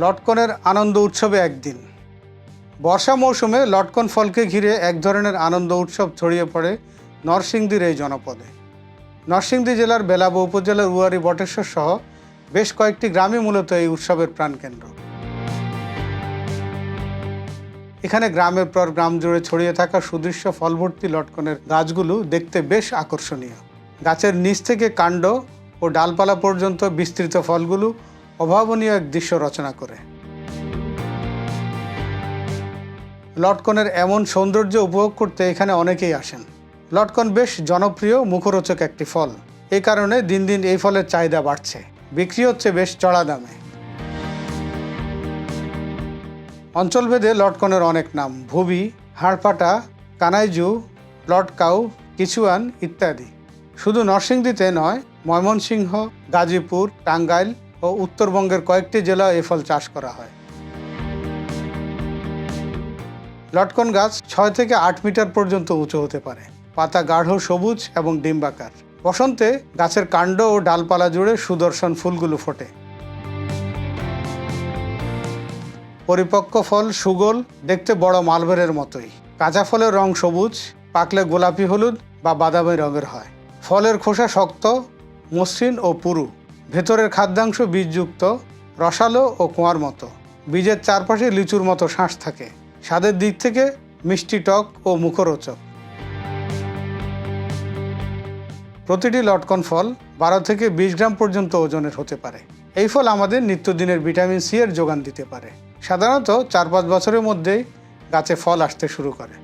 লটকনের আনন্দ উৎসবে একদিন। বর্ষা মৌসুমে লটকন ফলকে ঘিরে এক ধরনের আনন্দ উৎসব ছড়িয়ে পড়ে নরসিংদীর এই জনপদে। নরসিংদী জেলার বেলাব উপজেলার উয়ারি বটেশ্বর সহ বেশ কয়েকটি গ্রামই মূলত এই উৎসবের প্রাণকেন্দ্র। এখানে গ্রামের পর গ্রাম জুড়ে ছড়িয়ে থাকা সুদৃশ্য ফলভর্তি লটকনের গাছগুলো দেখতে বেশ আকর্ষণীয়। গাছের নিচ থেকে কাণ্ড ও ডালপালা পর্যন্ত বিস্তৃত ফলগুলো অভাবনীয় এক দৃশ্য রচনা করে। লটকনের এমন সৌন্দর্য উপভোগ করতে এখানে অনেকেই আসেন। লটকন বেশ জনপ্রিয়, মুখরোচক একটি ফল। এই কারণে দিন দিন এই ফলের চাহিদা বাড়ছে। বিক্রি হচ্ছে বেশ চড়া দামে। অঞ্চলভেদে লটকনের অনেক নাম, ভুবি হাড়পাটা কানাইজু লটকাউ কিছুয়ান ইত্যাদি। শুধু নরসিংদীতে নয়, ময়মনসিংহ, গাজীপুর, টাঙ্গাইল ও উত্তরবঙ্গের কয়েকটি জেলা এ ফল চাষ করা হয়। লটকন গাছ ছয় থেকে আট মিটার পর্যন্ত উঁচু হতে পারে। পাতা গাঢ় সবুজ এবং ডিম্বাকার। বসন্তে গাছের কাণ্ড ও ডালপালা জুড়ে সুদর্শন ফুলগুলো ফোটে। পরিপক্ক ফল সুগোল, দেখতে বড় মালবেরের মতোই। কাঁচা ফলের রং সবুজ, পাকলে গোলাপি হলুদ বা বাদামি রঙের হয়। ফলের খোসা শক্ত, মসৃণ ও পুরু। ভেতরের খাদ্যাংশ বীজযুক্ত, রসালো ও কুয়ার মতো। বীজের চারপাশে লিচুর মতো শাঁস থাকে। স্বাদের দিক থেকে মিষ্টি টক ও মুখরোচক। প্রতিটি লটকন ফল বারো থেকে বিশ গ্রাম পর্যন্ত ওজনের হতে পারে। এই ফল আমাদের নিত্যদিনের ভিটামিন সি এর যোগান দিতে পারে। সাধারণত চার পাঁচ বছরের মধ্যেই গাছে ফল আসতে শুরু করে।